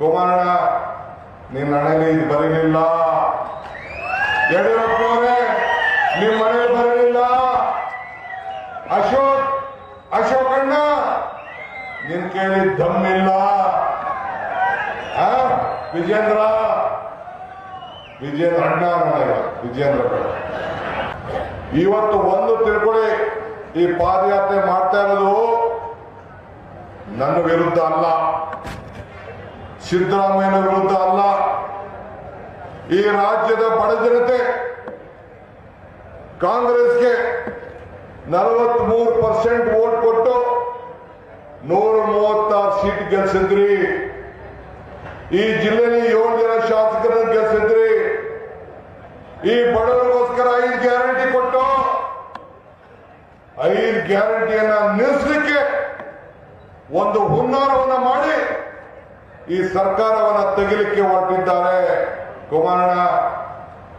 ಕುಮಾರಣ್ಣ ನಿನ್ನ ಹಣೆಗೆ ಇದು ಬರಲಿಲ್ಲ. ಯಡಿಯೂರಪ್ಪನವರೇ ನಿಮ್ಮ ಮನೆ ಬರಲಿಲ್ಲ. ಅಶೋಕ್ ಅಶೋಕಣ್ಣ ನಿನ್ ಕೇಳಿ ದಮ್ಮಿಲ್ಲ? ವಿಜೇಂದ್ರ ವಿಜೇಂದ್ರ ಅಣ್ಣ ಅನ್ನೋಲ್ಲ, ವಿಜೇಂದ್ರ ಇವತ್ತು ಒಂದು ತಿಳ್ಕೊಳ್ಳಿ ಈ ಪಾದಯಾತ್ರೆ ಮಾಡ್ತಾ ಇರೋದು ನನ್ನ ವಿರುದ್ಧ ಅಲ್ಲ. ಸಿದ್ದರಾಮಯ್ಯನ ವಿರುದ್ಧ ಅಲ್ಲ, ಈ ರಾಜ್ಯದ ಬಡ ಜನತೆ ಕಾಂಗ್ರೆಸ್ಗೆ ನಲವತ್ಮೂರು ಪರ್ಸೆಂಟ್ ವೋಟ್ ಕೊಟ್ಟು ನೂರ ಮೂವತ್ತಾರು ಸೀಟ್ ಗೆಲ್ಸಿದ್ರಿ. ಈ ಜಿಲ್ಲೆಯಲ್ಲಿ ಏಳು ಜನ ಶಾಸಕರನ್ನು ಗೆಲ್ಸಿದ್ರಿ. ಈ ಬಡವರಿಗೋಸ್ಕರ ಐದು ಗ್ಯಾರಂಟಿ ಕೊಟ್ಟು ಐದು ಗ್ಯಾರಂಟಿಯನ್ನ ನಿಲ್ಲಿಸಲಿಕ್ಕೆ ಒಂದು ಹುನ್ನಾರವನ್ನ ಮಾಡಿ ಈ ಸರ್ಕಾರವನ್ನ ತೆಗಿಲಿಕ್ಕೆ ಹೊರಟಿದ್ದಾರೆ ಕುಮಾರಣ್ಣ,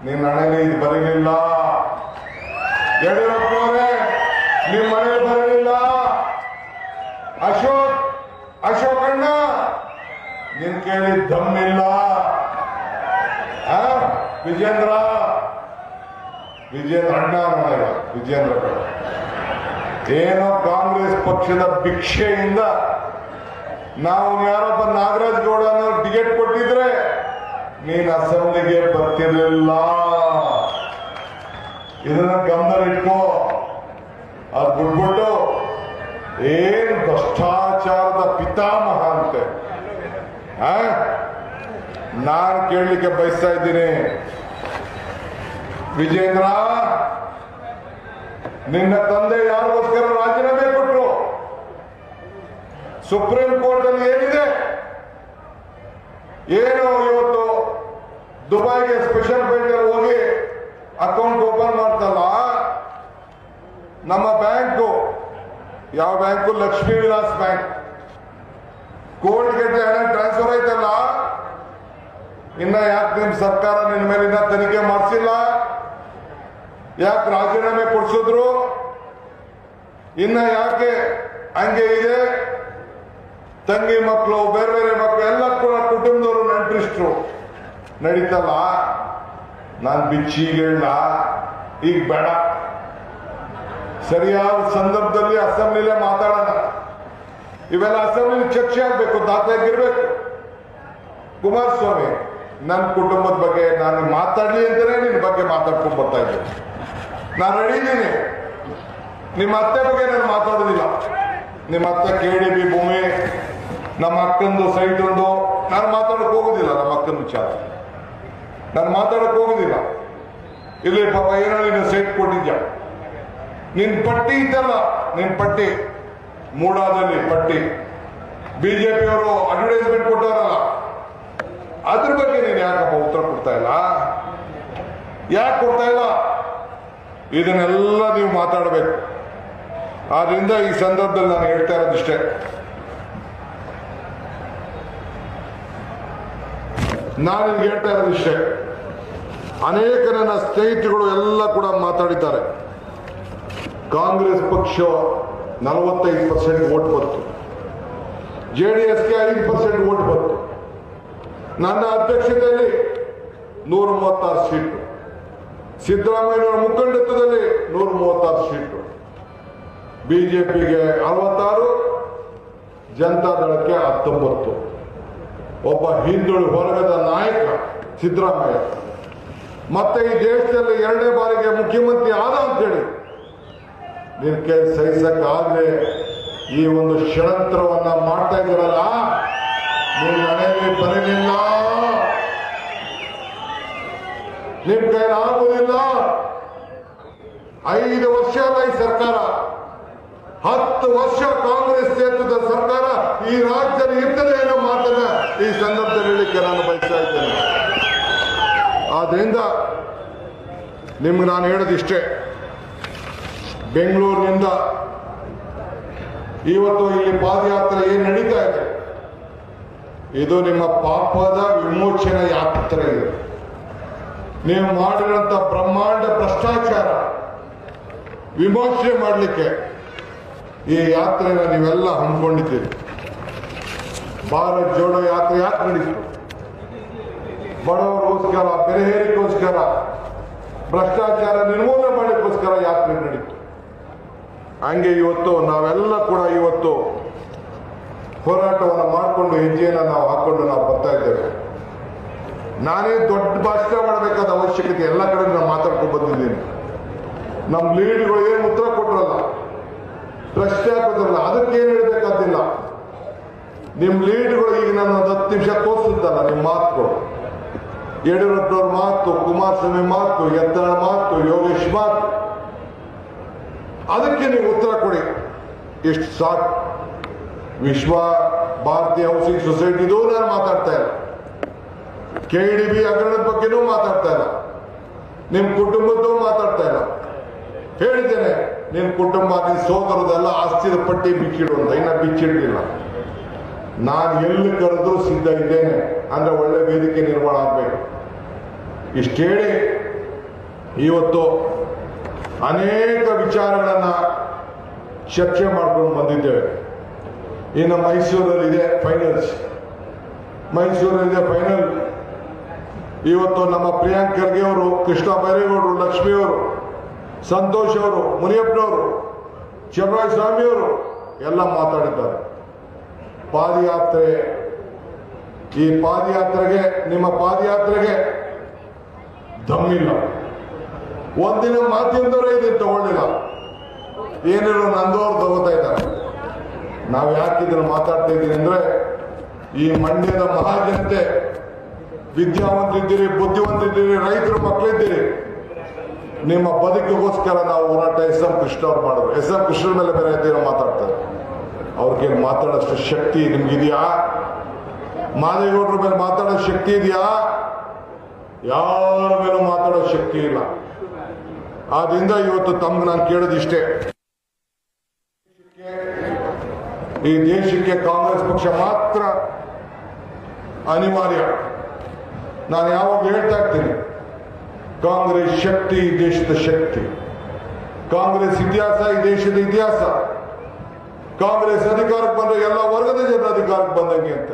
ನಿನ್ನ ಹಣೆಗೆ ಇದು ಬರಲಿಲ್ಲ ಯಡಿಯೂರಪ್ಪನವರೇ ನಿಮ್ಮ ಮನೆ ಬರಲಿಲ್ಲ ಅಶೋಕ್ ಅಶೋಕಣ್ಣ ನಿನ್ ಕೇಳಿ ದಮ್ಮಿಲ್ಲ? ವಿಜೇಂದ್ರ ವಿಜೇಂದ್ರ ಅಣ್ಣ ನನಗ ವಿಜೇಂದ್ರ. ಏನೋ ಕಾಂಗ್ರೆಸ್ ಪಕ್ಷದ ಭಿಕ್ಷೆಯಿಂದ ನಾವು ಯಾರೊಬ್ಬ ನಾಗರಾಜ್ ಗೌಡ ಟಿಕೆಟ್ ಕೊಟ್ಟಿದ್ರೆ ನೀನ್ ಅಸೆಂಬ್ಲಿಗೆ ಬರ್ತಿರ್ಲಿಲ್ಲ. ಇದನ್ನ ಗಮನ ಇಟ್ಕೋ. ಅದ್ ಬಿಟ್ಬಿಟ್ಟು ಏನ್ ಭ್ರಷ್ಟಾಚಾರದ ಪಿತಾಮಹ ಅಂತೆ? ನಾನು ಕೇಳಲಿಕ್ಕೆ ಬಯಸ್ತಾ ಇದ್ದೀನಿ. ವಿಜೇಂದ್ರ, ನಿನ್ನ ತಂದೆ ಯಾರಿಗೋಸ್ಕರ ರಾಜೀನಾಮೆ ಸುಪ್ರೀಂ ಕೋರ್ಟ್ ಅಲ್ಲಿ ಏನಿದೆ? ಏನು ಇವತ್ತು ದುಬೈಗೆ ಸ್ಪೆಷಲ್ ಬೆಂಚ್ ಹೋಗಿ ಅಕೌಂಟ್ ಓಪನ್ ಮಾಡ್ತಲ್ಲ? ನಮ್ಮ ಬ್ಯಾಂಕು, ಯಾವ bank? Lakshmi Vilas bank. Court ಗಂಟೆ ಹಣ ಟ್ರಾನ್ಸ್ಫರ್ ಆಯ್ತಲ್ಲ? ಇನ್ನ ಯಾಕೆ ನಿಮ್ ಸರ್ಕಾರ ನಿನ್ ಮೇಲಿಂದ ತನಿಖೆ ಮಾಡಿಸಿಲ್ಲ? ಯಾಕೆ ರಾಜೀನಾಮೆ ಕೊಡ್ಸಿದ್ರು? ಇನ್ನ ಯಾಕೆ ಹಂಗೆ ಇದೆ? ತಂಗಿ ಮಕ್ಕಳು ಬೇರೆ ಬೇರೆ ಮಕ್ಕಳು ಎಲ್ಲ ಕೂಡ ಕುಟುಂಬದವರು ನೆಂಟ್ರಿಸ್ಟ್ರು ನಡೀತಲ್ಲ? ನಾನು ಬಿಚ್ಚಿಗೆ ಈಗ ಬೇಡ. ಸರಿಯಾದ ಸಂದರ್ಭದಲ್ಲಿ ಅಸೆಂಬ್ಲಿಲೇ ಮಾತಾಡೋಣ. ಇವೆಲ್ಲ ಅಸೆಂಬ್ಲಿ ಚರ್ಚೆ ಆಗ್ಬೇಕು, ದಾಖಲಾಗಿರ್ಬೇಕು. ಕುಮಾರಸ್ವಾಮಿ ನನ್ನ ಕುಟುಂಬದ ಬಗ್ಗೆ ನಾನು ಮಾತಾಡ್ಲಿ ಅಂತಾನೆ ನಿನ್ನ ಬಗ್ಗೆ ಮಾತಾಡ್ಕೊಂಡು ಬರ್ತಾ ಇದ್ದೆ. ನಾನು ಹೇಳಿದ್ದೀನಿ ನಿಮ್ಮ ಅತ್ತೆ ಬಗ್ಗೆ ನಾನು ಮಾತಾಡೋದಿಲ್ಲ. ನಿಮ್ಮ ಅತ್ತೆ ಕೆ ಭೂಮಿ ನಮ್ಮ ಅಕ್ಕಂದು ಸೈಟ್ ಒಂದು, ನಾನು ಮಾತಾಡಕ್ ಹೋಗುದಿಲ್ಲ ನಮ್ಮ ಅಕ್ಕನ ವಿಚಾರ. ನಾನು ಮಾತಾಡಕ್ ಹೋಗುದಿಲ್ಲ. ಇಲ್ಲಿ ಪಾಪ ಏನೋ ನೀನು ಸೈಟ್ ಕೊಟ್ಟಿದ್ಯಾ? ನಿನ್ ಪಟ್ಟಿ ಇದ್ದಲ್ಲ ನಿನ್ ಪಟ್ಟಿ, ಮೂಡಾದಲ್ಲಿ ಪಟ್ಟಿ. ಬಿಜೆಪಿಯವರು ಅಡ್ವರ್ಟೈಸ್ಮೆಂಟ್ ಕೊಟ್ಟವರಲ್ಲ, ಅದ್ರ ಬಗ್ಗೆ ನೀನು ಯಾಕಪ್ಪ ಉತ್ತರ ಕೊಡ್ತಾ ಇಲ್ಲ? ಯಾಕೆ ಕೊಡ್ತಾ ಇಲ್ಲ? ಇದನ್ನೆಲ್ಲ ನೀವು ಮಾತಾಡಬೇಕು. ಆದ್ರಿಂದ ಈ ಸಂದರ್ಭದಲ್ಲಿ ನಾನು ಹೇಳ್ತಾ ಇರೋದಿಷ್ಟೇ. ನಾನು ನಿಮ್ಗೆ ಹೇಳ್ತಾ ವಿಷಯ ಅನೇಕ ನನ್ನ ಸ್ನೇಹಿತರುಗಳು ಎಲ್ಲ ಕೂಡ ಮಾತಾಡಿದ್ದಾರೆ. ಕಾಂಗ್ರೆಸ್ ಪಕ್ಷ ನಲವತ್ತೈದು ಪರ್ಸೆಂಟ್ ವೋಟ್ ಬಂತು. ಜೆ ಡಿ ಎಸ್ಗೆ ಐದು ಪರ್ಸೆಂಟ್ ವೋಟ್ ಬಂತು. ನನ್ನ ಅಧ್ಯಕ್ಷತೆಯಲ್ಲಿ ನೂರ ಮೂವತ್ತಾರು ಸೀಟು. ಸಿದ್ದರಾಮಯ್ಯನವರ ಮುಖಂಡತ್ವದಲ್ಲಿ ನೂರ ಮೂವತ್ತಾರು ಸೀಟು ಬಿಜೆಪಿಗೆ ಅರವತ್ತಾರು ಜನತಾದಳಕ್ಕೆ ಹತ್ತೊಂಬತ್ತು. ಒಬ್ಬ ಹಿಂದುಳು ವರ್ಗದ ನಾಯಕ ಸಿದ್ದರಾಮಯ್ಯ. ಮತ್ತೆ ಈ ದೇಶದಲ್ಲಿ ಎರಡನೇ ಬಾರಿಗೆ ಮುಖ್ಯಮಂತ್ರಿ ಆದ ಅಂತೇಳಿ ನೀನ್ ಕೈ ಸಹಿಸಕ್ಕಾಗದೆ ಈ ಒಂದು ಷಡಂತ್ರವನ್ನ ಮಾಡ್ತಾ ಇದ್ದೀರಲ್ಲ? ನೀನ್ ಮನೆಯಲ್ಲಿ ಬರಲಿಲ್ಲ. ನಿಮ್ ಕೈಲಾಗುವುದಿಲ್ಲ. ಐದು ವರ್ಷ ಈ ಸರ್ಕಾರ. ಹತ್ತು ವರ್ಷ ಕಾಂಗ್ರೆಸ್ ನೇತೃತ್ವದ ಸರ್ಕಾರ ಈ ರಾಜ್ಯದಲ್ಲಿ ಇರ್ತದೆ ಅನ್ನೋ ಮಾತನ್ನ ಈ ಸಂದರ್ಭದಲ್ಲಿ ಹೇಳಿಕ್ಕೆ ನಾನು ಬಯಸ್ತಾ ಇದ್ದೇನೆ. ಆದ್ರಿಂದ ನಿಮ್ಗೆ ನಾನು ಹೇಳೋದಿಷ್ಟೇ. ಬೆಂಗಳೂರಿನಿಂದ ಇವತ್ತು ಇಲ್ಲಿ ಪಾದಯಾತ್ರೆ ಏನು ನಡೀತಾ ಇದೆ? ಇದು ನಿಮ್ಮ ಪಾಪದ ವಿಮೋಚನ ಯಾತ್ರೆ ಇದು. ನೀವು ಮಾಡಿರೋಂಥ ಬ್ರಹ್ಮಾಂಡ ಭ್ರಷ್ಟಾಚಾರ. ವಿಮೋಚನೆ ಮಾಡಲಿಕ್ಕೆ ಈ ಯಾತ್ರೆನ ನೀವೆಲ್ಲ ಹಮ್ಮಿಕೊಂಡಿದ್ದೀರಿ. ಭಾರತ್ ಜೋಡೋ ಯಾತ್ರೆ ಯಾಕೆ ನಡೀತು? ಬಡವರಿಗೋಸ್ಕರ ಬೆರೆಹೇರಿಗೋಸ್ಕರ ಭ್ರಷ್ಟಾಚಾರ ನಿರ್ಮೂಲನೆ ಮಾಡೋಕ್ಕೋಸ್ಕರ ಯಾತ್ರೆ ನಡೀತು. ಹಂಗೆ ಇವತ್ತು ನಾವೆಲ್ಲ ಕೂಡ ಇವತ್ತು ಹೋರಾಟವನ್ನು ಮಾಡಿಕೊಂಡು ಹೆಜ್ಜೆಯನ್ನು ನಾವು ಹಾಕೊಂಡು ನಾವು ಬರ್ತಾ ಇದ್ದೇವೆ. ನಾನೇ ದೊಡ್ಡ ಭಾಷಣ ಮಾಡಬೇಕಾದ ಅವಶ್ಯಕತೆ ಎಲ್ಲ ಕಡೆ ನಾನು ಮಾತಾಡ್ಕೊಂಡು ಬಂದಿದ್ದೀನಿ. ನಮ್ಮ ಲೀಡ್ಗಳು ಏನು ಉತ್ತರ ಕೊಟ್ರಲ್ಲ ಪ್ರಶ್ನೆ ಅದಕ್ಕೆ ಏನು ಹೇಳ್ಬೇಕಾದಿಲ್ಲ ನಿಮ್ಮ ಲೀಡ್ಗಳು ಈಗ ನಾನು ಒಂದು ಹತ್ತು ನಿಮಿಷ ತೋರಿಸಿದ್ದಲ್ಲ ನಿಮ್ಮ ಮಾತುಗಳು ಯಡಿಯೂರಪ್ಪನವ್ರ ಮಾತು, ಕುಮಾರಸ್ವಾಮಿ ಮಾತು ಎದ್ದಳ ಮಾತು, ಯೋಗೇಶ್ ಮಾತು. ಅದಕ್ಕೆ ನೀವು ಉತ್ತರ ಕೊಡಿ. ಎಷ್ಟು ಸಾಕು. ವಿಶ್ವ ಭಾರತೀಯ ಹೌಸಿಂಗ್ ಸೊಸೈಟಿದು ನಾನು ಮಾತಾಡ್ತಾ ಇಲ್ಲ. ಕೆ ಡಿ ಬಿ ಹಗರಣದ ಬಗ್ಗೆನೂ ಮಾತಾಡ್ತಾ ಇಲ್ಲ. ನಿಮ್ಮ ಕುಟುಂಬದ್ದು ಮಾತಾಡ್ತಾ ಇಲ್ಲ. ಹೇಳಿದ್ದೇನೆ. ನಿನ್ನ ಕುಟುಂಬ ನಿನ್ನ ಸೋದರದೆಲ್ಲ ಆಸ್ತಿದ ಪಟ್ಟಿ ಬಿಚ್ಚಿಡು ಅಂತ. ಇನ್ನ ಬಿಚ್ಚಿಡಲಿಲ್ಲ ನಾನು ಎಲ್ಲಿ ಕರೆದ್ರೂ ಸಿದ್ಧ ಇದ್ದೇನೆ. ಅಂದ್ರೆ ಒಳ್ಳೆ ವೇದಿಕೆ ನಿರ್ಮಾಣ ಆಗಬೇಕು. ಇಷ್ಟೇಳಿ ಇವತ್ತು ಅನೇಕ ವಿಚಾರಗಳನ್ನ ಚರ್ಚೆ ಮಾಡ್ಕೊಂಡು ಬಂದಿದ್ದೇವೆ. ಇನ್ನು ಮೈಸೂರಲ್ಲಿ ಇದೆ ಫೈನಲ್ಸ್ ಮೈಸೂರಲ್ಲಿದೆ ಫೈನಲ್ ಇವತ್ತು ನಮ್ಮ ಪ್ರಿಯಾಂಕ್ ಖರ್ಗೆ ಅವರು, ಕೃಷ್ಣ ಬೈರೇಗೌಡರು, ಲಕ್ಷ್ಮಿ ಅವರು ಸಂತೋಷ್ ಅವರು ಮುನಿಯಪ್ಪನವರು ಶಿವರಾಜ್ ಸ್ವಾಮಿ ಅವರು ಎಲ್ಲ ಮಾತಾಡಿದ್ದಾರೆ. ಪಾದಯಾತ್ರೆ, ಈ ಪಾದಯಾತ್ರೆಗೆ, ನಿಮ್ಮ ಪಾದಯಾತ್ರೆಗೆ ದಮ್ಮಿಲ್ಲ. ಒಂದಿನ ಮಾಧ್ಯಮದವರೇ ಇದನ್ನು ತಗೊಳ್ಳಿಲ್ಲ ಏನಿರೋ ನಂದೋರು ತಗೋತಾ ಇದ್ದಾರೆ. ನಾವು ಯಾಕೆ ಇದನ್ನು ಮಾತಾಡ್ತಾ ಇದ್ದೀವಿ ಅಂದ್ರೆ, ಈ ಮಂಡ್ಯದ ಮಹಾಜನತೆ ವಿದ್ಯಾವಂತರಿದ್ದೀರಿ ಬುದ್ಧಿವಂತರಿದ್ದೀರಿ ರೈತರ ಮಕ್ಕಳಿದ್ದೀರಿ ನಿಮ್ಮ ಬದುಕಿಗೋಸ್ಕರ ನಾವು ಹೋರಾಟ ಎಸ್ ಎಂ ಕೃಷ್ಣ ಅವ್ರು ಮಾಡಿದ್ರು. ಎಸ್ ಎಂ ಕೃಷ್ಣ ಮೇಲೆ ಬೇರೆ ಏನೋ ಮಾತಾಡ್ತಾರೆ. ಅವ್ರಿಗೇನು ಮಾತಾಡೋಷ್ಟು ಶಕ್ತಿ ನಿಮ್ಗಿದೆಯಾ? ಮಾದೇಗೌಡರ ಮೇಲೆ ಮಾತಾಡೋ ಶಕ್ತಿ ಇದೆಯಾ? ಯಾರ ಮೇಲೂ ಮಾತಾಡೋ ಶಕ್ತಿ ಇಲ್ಲ. ಆದ್ರಿಂದ ಇವತ್ತು ತಮ್ಗೆ ನಾನು ಕೇಳೋದಿಷ್ಟೇ ಈ ದೇಶಕ್ಕೆ ಕಾಂಗ್ರೆಸ್ ಪಕ್ಷ ಮಾತ್ರ ಅನಿವಾರ್ಯ. ನಾನು ಯಾವಾಗ ಹೇಳ್ತಾ ಇರ್ತೀನಿ ಕಾಂಗ್ರೆಸ್ ಶಕ್ತಿ, ದೇಶದ ಶಕ್ತಿ. ಕಾಂಗ್ರೆಸ್ ಇತಿಹಾಸ, ಈ ದೇಶದ ಇತಿಹಾಸ. ಕಾಂಗ್ರೆಸ್ ಅಧಿಕಾರಕ್ಕೆ ಬಂದ ಎಲ್ಲ ವರ್ಗದ ಜನರ ಅಧಿಕಾರಕ್ಕೆ ಬಂದಂಗೆ ಅಂತ.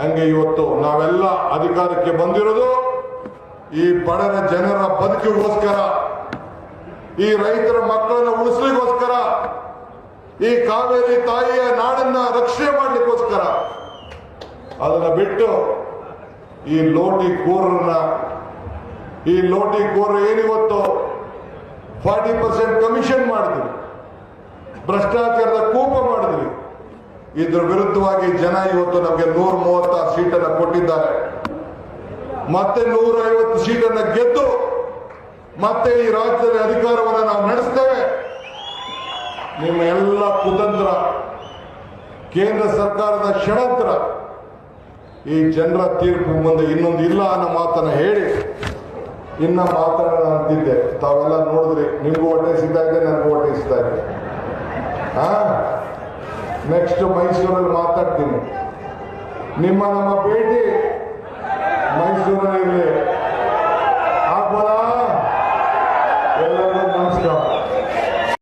ಹಂಗೆ ಇವತ್ತು ನಾವೆಲ್ಲ ಅಧಿಕಾರಕ್ಕೆ ಬಂದಿರೋದು ಈ ಬಡರ ಜನರ ಬದುಕಿಗೋಸ್ಕರ, ಈ ರೈತರ ಮಕ್ಕಳನ್ನ ಉಳಿಸ್ಲಿಕ್ಕೋಸ್ಕರ ಈ ಕಾವೇರಿ ತಾಯಿಯ ನಾಡನ್ನ ರಕ್ಷಣೆ ಮಾಡಲಿಕ್ಕೋಸ್ಕರ. ಅದನ್ನ ಬಿಟ್ಟು ಈ ಲೋಟಿ ಕೋರನ್ನ ಈ ನೋಟಿ ಕೋರ ಏನಿವತ್ತು ಫಾರ್ಟಿ ಪರ್ಸೆಂಟ್ ಕಮಿಷನ್ ಮಾಡಿದ್ವಿ. ಭ್ರಷ್ಟಾಚಾರದ ಕೂಪ ಮಾಡಿದ್ವಿ. ಇದ್ರ ವಿರುದ್ಧವಾಗಿ ಜನ ಇವತ್ತು ನಮಗೆ ನೂರ ಮೂವತ್ತಾರು ಸೀಟನ್ನು ಕೊಟ್ಟಿದ್ದಾರೆ. ಮತ್ತೆ ನೂರ ಐವತ್ತು ಸೀಟನ್ನು ಗೆದ್ದು ಮತ್ತೆ ಈ ರಾಜ್ಯದಲ್ಲಿ ಅಧಿಕಾರವನ್ನು ನಾವು ನಡೆಸ್ತೇವೆ. ನಿಮ್ಮ ಎಲ್ಲ ಕುತಂತ್ರ, ಕೇಂದ್ರ ಸರ್ಕಾರದ ಷಡಂತ್ರ ಈ ಜನರ ತೀರ್ಪು ಮುಂದೆ ಇನ್ನೊಂದು ಇಲ್ಲ ಅನ್ನೋ ಮಾತನ್ನು ಹೇಳಿ ಇನ್ನ ಮಾತಾಡೋಣ ಅಂತಿದ್ದೆ. ತಾವೆಲ್ಲ ನೋಡಿದ್ರಿ, ನಿಮ್ಗೂ ಹೊಟ್ಟೆ ಇದೆ, ನನಗೂ ಹೊಟ್ಟೆ ಇದೆ. ಹಾ ನೆಕ್ಸ್ಟ್ ಮೈಸೂರಲ್ಲಿ ಮಾತಾಡ್ತೀನಿ. ನಿಮ್ಮ ನಮ್ಮ ಭೇಟಿ ಮೈಸೂರಲ್ಲಿ ಆಗ್ಬೋದಾ?